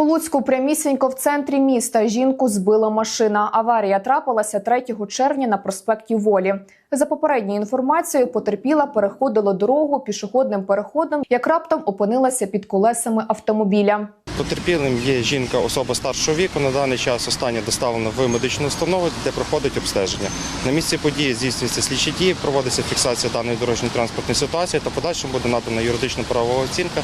У Луцьку прямісінько в центрі міста жінку збила машина. Аварія трапилася 3 червня на проспекті Волі. За попередньою інформацією, потерпіла переходила дорогу пішохідним переходом, як раптом опинилася під колесами автомобіля. Потерпілим є жінка, особа старшого віку. На даний час остання доставлена в медичну установу, де проходить обстеження. На місці події здійснюються слідчі дії, проводиться фіксація даної дорожньої транспортної ситуації та подальшому буде надана юридична правова оцінка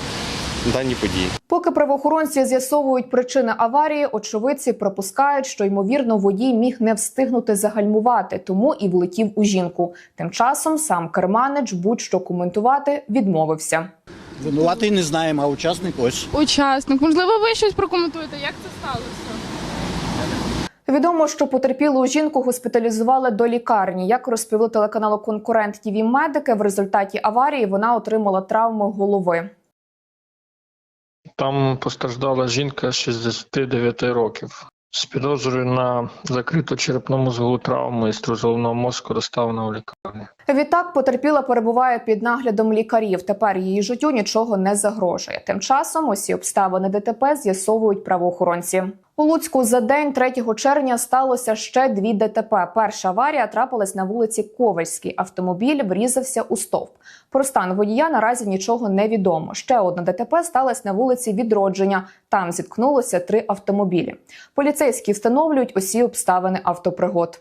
даній події. Поки правоохоронці з'ясовують причини аварії, очевидці припускають, що ймовірно водій міг не встигнути загальмувати, тому і влетів у жінку. Тим часом сам керманич будь-що коментувати відмовився. Винуватий не знаємо, а учасник ось. учасник. Можливо, ви щось прокоментуєте, як це сталося? Відомо, що потерпілу жінку госпіталізували до лікарні. Як розповіли телеканалу Конкурент ТІВІ медики, в результаті аварії вона отримала травми голови. Там постраждала жінка 69 років з підозрою на закриту черепно-мозгову травму і струзовного мозку доставлена у лікарню. Відтак потерпіла перебуває під наглядом лікарів. Тепер її життю нічого не загрожує. Тим часом усі обставини ДТП з'ясовують правоохоронці. У Луцьку за день 3 червня сталося ще дві ДТП. Перша аварія трапилась на вулиці Ковальській. Автомобіль врізався у стовп. Про стан водія наразі нічого не відомо. Ще одна ДТП сталася на вулиці Відродження. Там зіткнулося три автомобілі. Поліцейські встановлюють усі обставини автопригод.